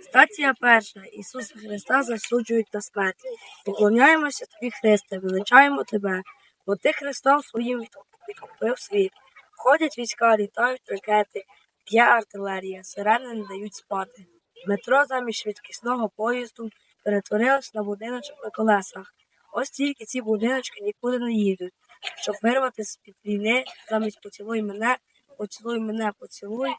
Стація перша. Ісуса Христа засуджують на смерть. Поклоняємося тобі, Христе, величаємо тебе, бо ти Христом своїм відкупив світ. Ходять війська, літають ракети, б'є артилерія, сирени не дають спати. Метро замість швидкісного поїзду перетворилось на будиночок на колесах. Ось тільки ці будиночки нікуди не їдуть. Щоб вирвати з-під війни, замість поцілуй мене, поцілуй мене, поцілуй.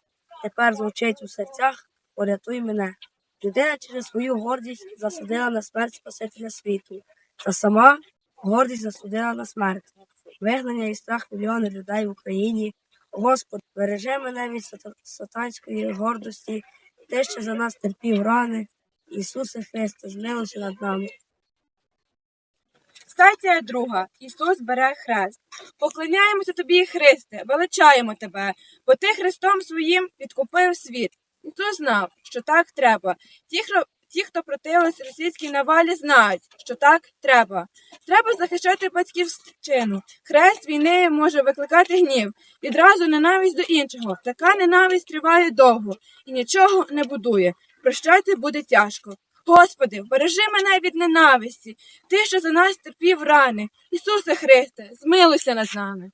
Тепер звучить у серцях, порятуй мене. Людина через свою гордість засудила на смерть Спасителя світу, та сама гордість засудила на смерть. Вигнання і страх мільйони людей в Україні. Господь, бережи мене від сатанської гордості, ти, що за нас терпів рани. Ісусе Христе, змилуйся над нами. Стація друга. Ісус бере хрест. Поклоняємося тобі, Христе, величаємо тебе, бо ти Христом своїм відкупив світ. Ісус знав, що так треба. Ті, хто, ті, хто противились російській навалі, знають, що так треба. Треба захищати батьківщину. Хрест війни може викликати гнів, відразу ненависть до іншого. Така ненависть триває довго і нічого не будує. Прощати буде тяжко. Господи, бережи мене від ненависті, ти, що за нас терпів рани. Ісусе Христе, змилуйся над нами.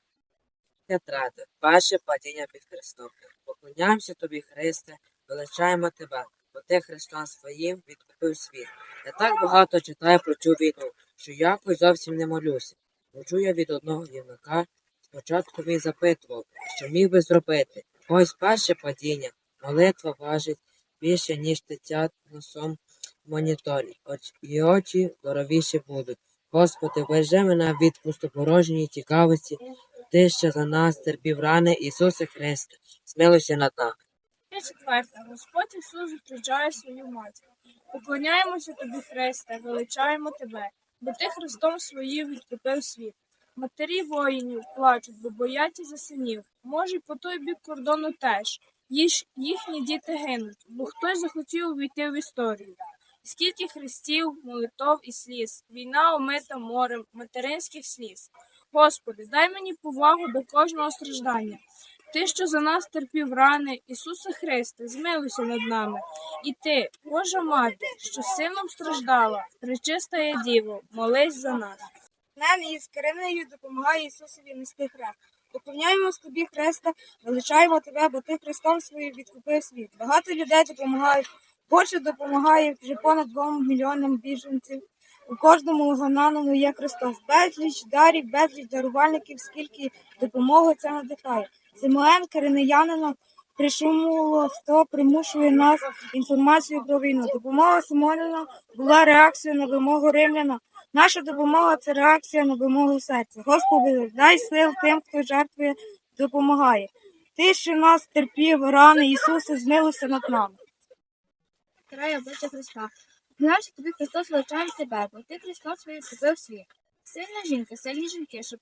Тетради, перше падіння під Христом. Поклоняємося тобі, Христе, величаємо тебе, бо ти Христом своїм відкупив світ. Я так багато читаю про цю війну, що якось зовсім не молюся. Мовчу я від одного юнака. Спочатку він запитував, що міг би зробити. Ось перше падіння. Молитва важить більше, ніж тетя носом моніторі. Оч, і очі здоровіші будуть. Господи, бережи мене від пустопорожньої цікавості, ти, що за нас терпів рани, Ісусе Христе, смилуйся над нами. І четверте, Господь Ісус зустрічає свою матір. Поклоняємося тобі, Христе, величаємо тебе, бо ти Христом своїм відкупив світ. Матері воїнів плачуть, бо бояться за синів. Може, по той бік кордону теж. Їж, їхні діти гинуть, бо хтось захотів увійти в історію. Скільки хрестів, молитов і сліз, війна омита морем материнських сліз. Господи, дай мені повагу до кожного страждання. Ти, що за нас терпів рани, Ісусе Христе, змилуйся над нами. І ти, Божа мати, що сином страждала, пречиста є Діво, молись за нас. Нам із Киринею допомагає Ісусові нести хрест. Поклоняємось тобі, Христа, величаємо тебе, бо ти Христом своїм відкупив світ. Багато людей допомагають. Більше допомагає вже понад двом мільйонам біженців. У кожному вагонаному є Христос. Безліч дарів, безліч дарувальників, скільки допомоги це надихає. Симоен Киринеянина пришумувало, хто примушує нас інформацію про війну. Допомога Симонина була реакцією на вимогу римляна. Наша допомога це реакція на вимогу серця. Господи, дай сил тим, хто жертвує, допомагає. Ти, що нас терпів, рани, Ісусе, змилуйся над нами. Край обличчя Христа. Знаєш, тобі Христос величає себе, бо ти Христом своїм купив світ. Сильна жінка, сильні жінки, що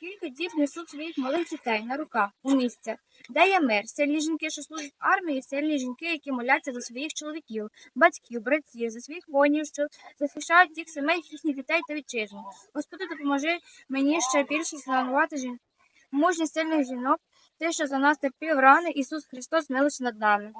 кілька діб несуть своїх малих дітей на руках у місце, де є мир, сильні жінки, що служать в армії, сильні жінки, які моляться за своїх чоловіків, батьків, братів, за своїх воїнів, що захищають їх сімей, їхніх дітей та вітчизну. Господи, допоможи мені ще більше славувати жін... мужність сильних жінок, ти, що за нас терпів рани, Ісус Христос, милуйся над нами.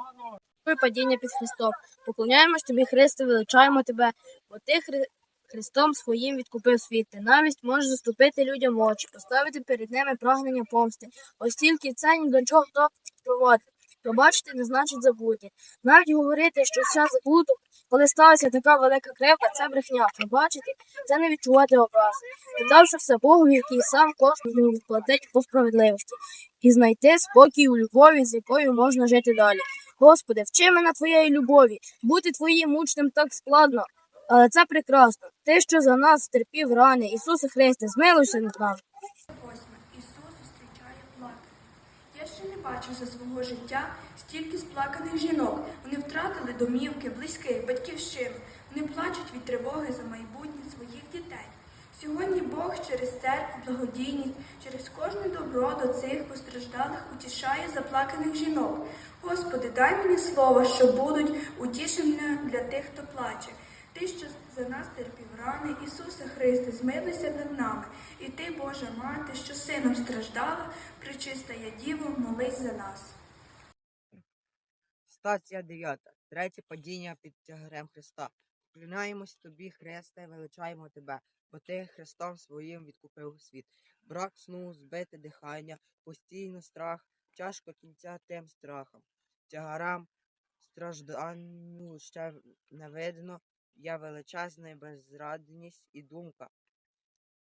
падіння під Христом. Поклоняємось тобі, Христе, величаємо тебе, бо ти Хри... Христом своїм відкупив світ. Ненависть може заступити людям очі, поставити перед ними прагнення помсти. Ось тільки це ні до чого то проводить. Пробачити не значить забути. Навіть говорити, що все забуто, коли сталася така велика кривда, це брехня. Пробачити це не відчувати образи. Віддавши все Богу, який сам кожному відплатить по справедливості, і знайти спокій у любові, з якою можна жити далі. Господи, вчи мене твоєї любові, бути твоїм учнем так складно, але це прекрасно. Ти, що за нас терпів рани, Ісусе Христе, змилуйся над нами. Восьме. Ісус зустрічає плаканих. Я ще не бачив за свого життя стільки сплаканих жінок. Вони втратили домівки, близьких, батьківщину. Вони плачуть від тривоги за майбутнє своїх дітей. Сьогодні Бог через церкву, благодійність, через кожне добро до цих постраждалих утішає заплаканих жінок. Господи, дай мені слова, що будуть утішенням для тих, хто плаче. Ти, що за нас терпів рани, Ісусе Христе, змилися над нами, і ти, Божа мати, що сином страждала, причиста я Діво, молись за нас. Стація 9. Третє падіння під тягарем Христа. Поклоняємось тобі, Христе, величаємо тебе, бо ти Христом своїм відкупив світ. Брак сну, збите дихання, постійно страх, тяжко кінця тим страхом. Тягарам стражданню ще не видно, я величезна безрадність і думка.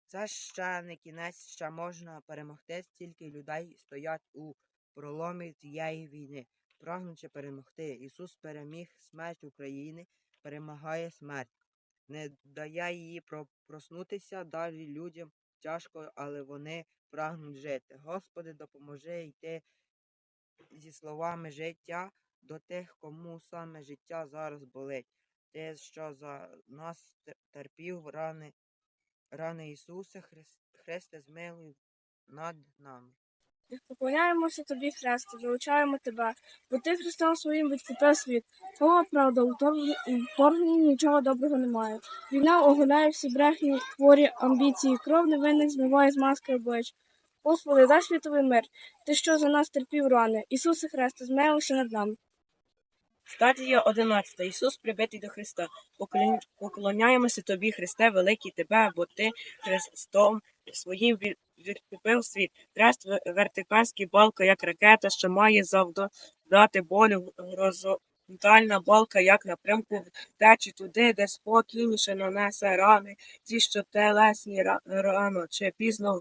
Це ще не кінець, ще можна перемогти, стільки людей стоять у проломі тієї війни, прагнучи перемогти. Ісус переміг смерть України, перемагає смерть, не дає її проснутися далі людям тяжко, але вони прагнуть жити. Господи, допоможи йти зі словами життя до тих, кому саме життя зараз болить. Ти, що за нас терпів рани, рани Ісуса, Хрис- Христе, змилуй над нами. Поклоняємося тобі, Христе, величаємо тебе, бо ти Христом своїм відкупив світ. Твоя правда, у торгні нічого доброго немає. Війна оголяє всі брехні, хворі амбіції, кров невинних змиває з маски облич. Господи, дай світовий мир, ти що за нас терпів рани. Ісусе Христе, змилуйся над нами. Стадія 11. Ісус прибитий до Христа. Поклон- Поклоняємося тобі, Христе, великий тебе, бо ти Христом своїм відкупив світ. Трест ве- вертикальський балка, як ракета, що має завдати болю. Горизонтальна балка, як напрямку втечі туди, де спокійніше нанесе рани. Ті, що телесні рано чи пізно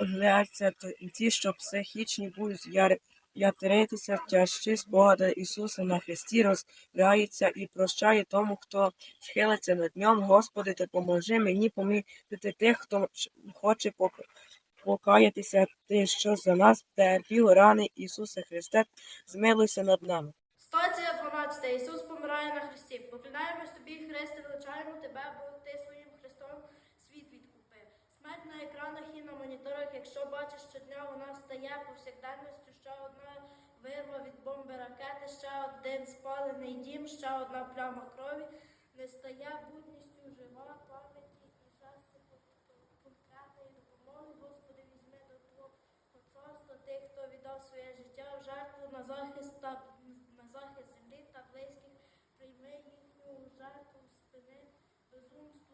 загляться, ті, що психічні будуть яр- ятритися тяжкі спогади Ісуса на Христі розгляється і прощає тому, хто схилиться над ньому. Господи, допоможи мені помітити тих, хто хоче покаятися, ти, що за нас терпів рани Ісуса Христе, змилуйся над нами. Стація 12. Ісус помирає на Христі. Поклоняємось тобі, Христе, величаємо тебе, бо ти відкупив. Смерть на екранах і на моніторах, якщо бачиш щодня, вона стає повсякденністю. Ще одна вирва від бомби ракети, ще один спалений дім, ще одна пляма крові. Не стає будністю жива пам'яті і жести конкретної допомоги. Господи, візьми до Твого царства тих, хто віддав своє життя в жертву на захист та на захист землі та близьких. Прийми їхню жертву спини безумство.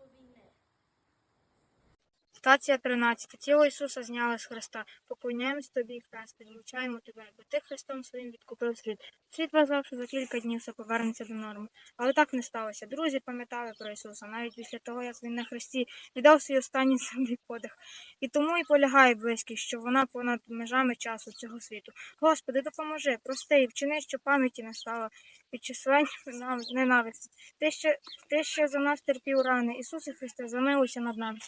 Стація 13. Тіло Ісуса зняли з Христа. Поклоняємось тобі, Христе, величаємо тебе, бо ти Христом своїм відкупив світ. Світ вважав, що за кілька днів все повернеться до норми. Але так не сталося. Друзі пам'ятали про Ісуса, навіть після того, як він на Христі віддав свій останній земний подих. І тому і полягає близькість, що вона понад межами часу цього світу. Господи, допоможи, прости і вчини, що пам'яті не стало під численні ненависті. Ти ще, ти ще за нас терпів рани. Ісусе Христе, замилуйся над нами.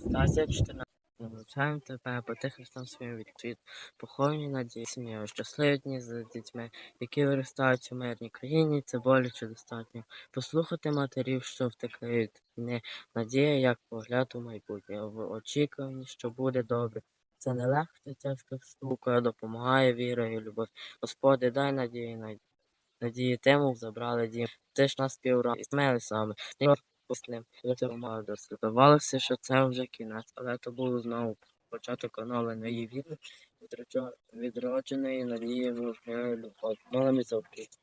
Стасія 14. Навчаємо тебе, бо ти Христом своїм відкрит, поховані надії сім'єю, щасливі дні з дітьми, які виростають у мирній країні, це боляче достатньо. Послухати матерів, що втекли від війни, надія, як погляд у майбутнє, в очікуванні, що буде добре. Це не легко, це тяжка штука, допомагає віра і любов. Господи, дай надії, надії. Надії тему забрали дім. Ти ж нас півра і смели саме. Послим, допомагав Здавалося, що це вже кінець, але то був знову початок оновленої відроджо- відродженої надії в. Молимося за Україну.